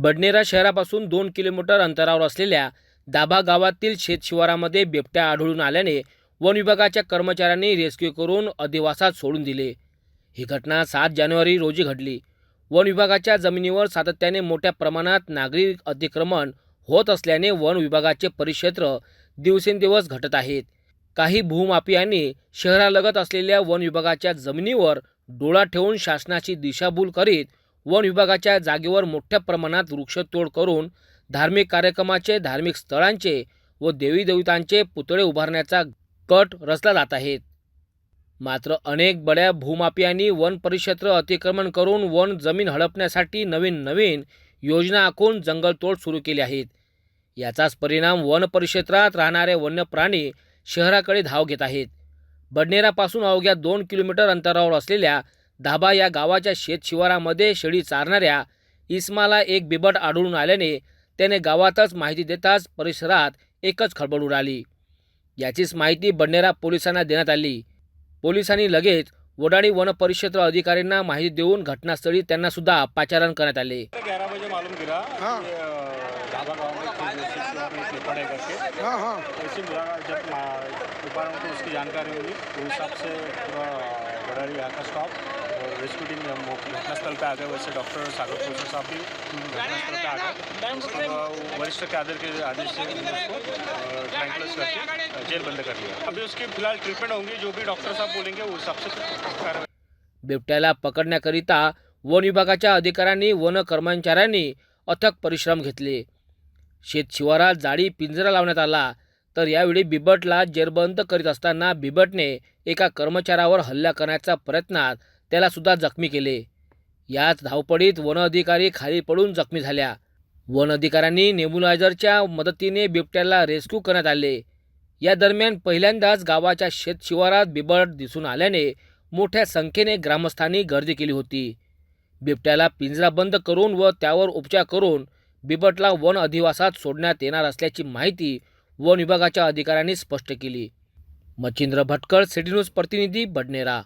बडनेरा शहरापासून दोन किलोमीटर अंतरावर असलेल्या दाभा गावातील शेतशिवारामध्ये बिबट्या आढळून आल्याने वन विभागाच्या कर्मचाऱ्यांनी रेस्क्यू करून अधिवासात सोडून दिले. ही घटना सात जानेवारी रोजी घडली. वन विभागाच्या जमिनीवर सातत्याने मोठ्या प्रमाणात नागरिक अतिक्रमण होत असल्याने वन विभागाचे परिक्षेत्र दिवसेंदिवस घटत आहेत काही भूमाफियांनी शहरालगत असलेल्या वन विभागाच्या जमिनीवर डोळा ठेवून शासनाची दिशाभूल करीत वन विभागाच्या जागेवर मोठ्या प्रमाणात वृक्षतोड करून धार्मिक कार्यक्रमाचे धार्मिक स्थळांचे व देवी देवतांचे पुतळे उभारण्याचा कट रचला जात आहेत मात्र अनेक बड्या भूमाफियांनी वन परिक्षेत्र अतिक्रमण करून वन जमीन हडपण्यासाठी नवीन नवीन योजना आखून जंगलतोड सुरू केली आहेत याचाच परिणाम वन परिक्षेत्रात राहणारे वन्य प्राणी शहराकडे धाव घेत आहेत. बडनेरापासून अवघ्या दोन किलोमीटर अंतरावर असलेल्या धाबा या गावाच्या शेतशिवारामध्ये शेळी चारणाऱ्या इस्माला एक बिबट आढळून आल्याने त्याने गावातच माहिती देताच परिसरात एकच खळबळ उडाली. याचीच माहिती बडनेरा पोलिसांना देण्यात आली. पोलिसांनी लगेच वडाळी वन परिक्षेत्र अधिकाऱ्यांना माहिती देऊन घटनास्थळी त्यांना सुद्धा पाचारण करण्यात आले. जानकारी उस हिसाब से पूरा और रेस्क्यू टीम घटनास्थल पे आ गए वैसे डॉक्टर सागर कोचर साहब भी घटनास्थल पे आ गए वरिष्ठ के आदेश के आदेश से ट्रैंकुलस करके जेल बंद कर दिया. अभी उसकी फिलहाल ट्रीटमेंट होंगी जो भी डॉक्टर साहब बोलेंगे उस सबसे बिबट्याला पकडण्याकरिता वन विभागाच्या अधिकाऱ्यांनी वन कर्मचाऱ्यांनी अथक परिश्रम घेतले. शेतशिवारात जाळी पिंजरा लावण्यात आला. तर यावेळी बिबटला जेरबंद करीत असताना बिबटने एका कर्मचाऱ्यावर हल्ला करण्याच्या प्रयत्नात त्याला सुद्धा जखमी केले. याच धावपडीत वन अधिकारी खाली पडून जखमी झाल्या. वन अधिकाऱ्यांनी नेबुलायझरच्या मदतीने बिबट्याला रेस्क्यू करण्यात आले. या दरम्यान पहिल्यांदाच गावाच्या शेतशिवारात बिबट दिसून आल्याने मोठ्या संख्येने ग्रामस्थांनी गर्दी केली होती. बिबट्याला पिंजरा बंद करून व त्यावर उपचार करून बिबटला वन अधिवासात सोडण्यात येणार असल्याची माहिती वन विभागाच्या अधिकाऱ्यांनी स्पष्ट केली. मच्छिंद्र भटकळ सिटी न्यूज प्रतिनिधी बडनेरा.